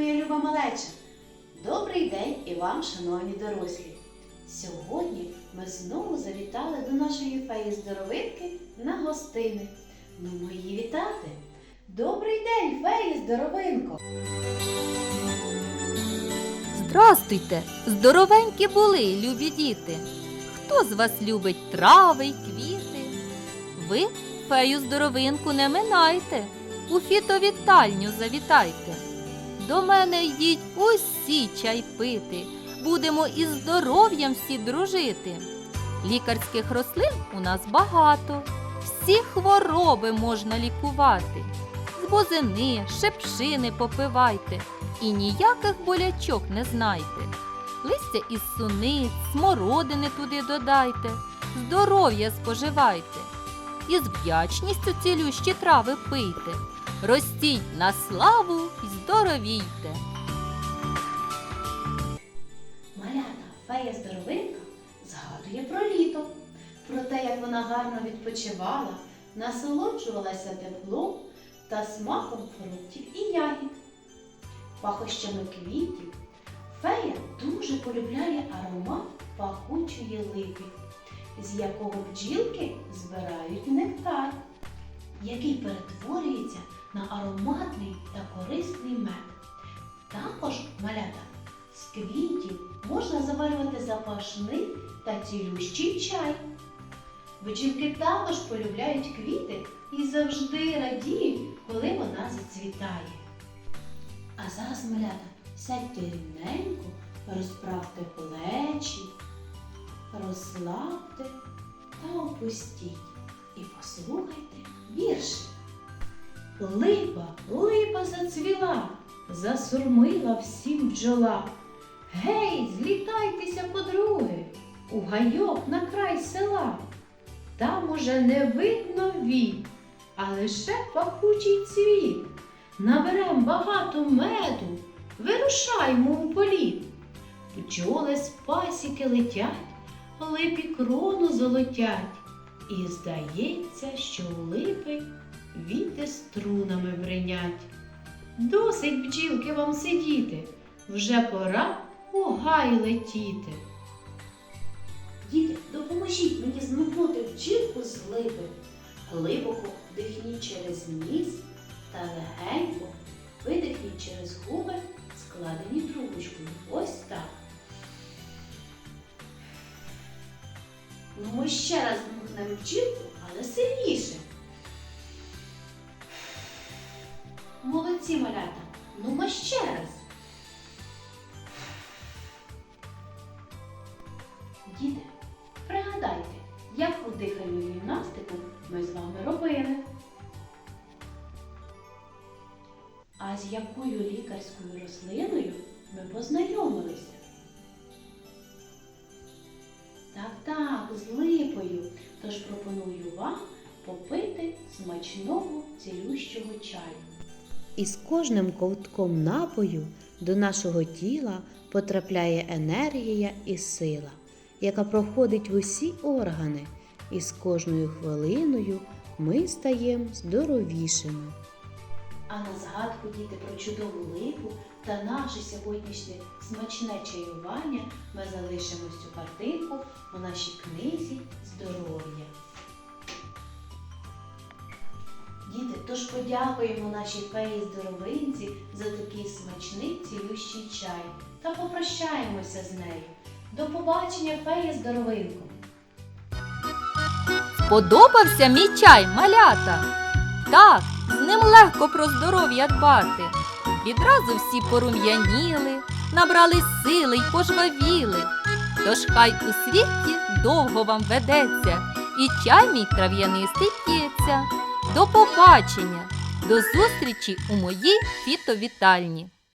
люба малеча! Добрий день і вам, шановні дорослі! Сьогодні ми знову завітали до нашої феї здоровинки на гостини. Ну, мої вітати! Добрий день, феї здоровинко! Здрастуйте, здоровенькі були, любі діти. Хто з вас любить трави й квіти? Ви фею здоровинку не минайте, у фітовітальню завітайте. До мене йдіть усі чай пити, будемо із здоров'ям всі дружити. Лікарських рослин у нас багато, всі хвороби можна лікувати. З бозини, шепшини попивайте і ніяких болячок не знайте. Листя із суниць, смородини туди додайте, здоров'я споживайте. І з вдячністю цілющі трави пийте. Ростіть на славу й здоровійте. Малята фея здоровинка згадує про літо, про те, як вона гарно відпочивала, насолоджувалася теплом та смаком фруктів і ягід. Пахощами квітів фея дуже полюбляє аромат пахучої липи, з якого бджілки збирають нектар, який перетворюється ароматний та корисний мед. Також малята з квітів можна заварювати запашний та цілющий чай. Бджілки також полюбляють квіти і завжди радіють, коли вона зацвітає. А зараз, малята, сядьте рівненько, розправте плечі, розслабте та опустіть. І послухайте вірші. Липа, липа зацвіла, засурмила всім бджола. Гей, злітайтеся, подруги, у гайок на край села. Там уже не видно вік, а лише пахучий цвіт. Наберем багато меду, вирушаймо у політ. Бджоли з пасіки летять, липі крону золотять. І здається, що у липи віти струнами бринять. Досить бджілки вам сидіти, вже пора у гай летіти. Діти, допоможіть мені змикнути бджілку з липи. Глибоко вдихніть через ніс та легенько видихніть через губи, складені трубочкою. Ось так. Ну, ми ще раз дмухнемо бджілку, але сильніше. Молодці, малята. Ну, ми ще раз. Діти, пригадайте, яку дихальну гімнастику ми з вами робили. А з якою лікарською рослиною ми познайомилися? Так, так, з липою. Тож пропоную вам попити смачного цілющого чаю. І з кожним ковтком напою до нашого тіла потрапляє енергія і сила, яка проходить в усі органи, і з кожною хвилиною ми стаємо здоровішими. А на згадку діти про чудову липу та наше сьогоднішнє смачне чаювання ми залишимо цю картинку у нашій книзі здоров'я. Діти, тож подякуємо нашій феї здоровинці за такий смачний цілющий чай та попрощаємося з нею. До побачення, феї здоровинко! Сподобався мій чай, малята? Так, з ним легко про здоров'я дбати. Відразу всі порум'яніли, набрали сили й пожвавіли. Тож хай у світі довго вам ведеться, і чай мій трав'янистий п'ється. До побачення, до зустрічі у моїй фітовітальні.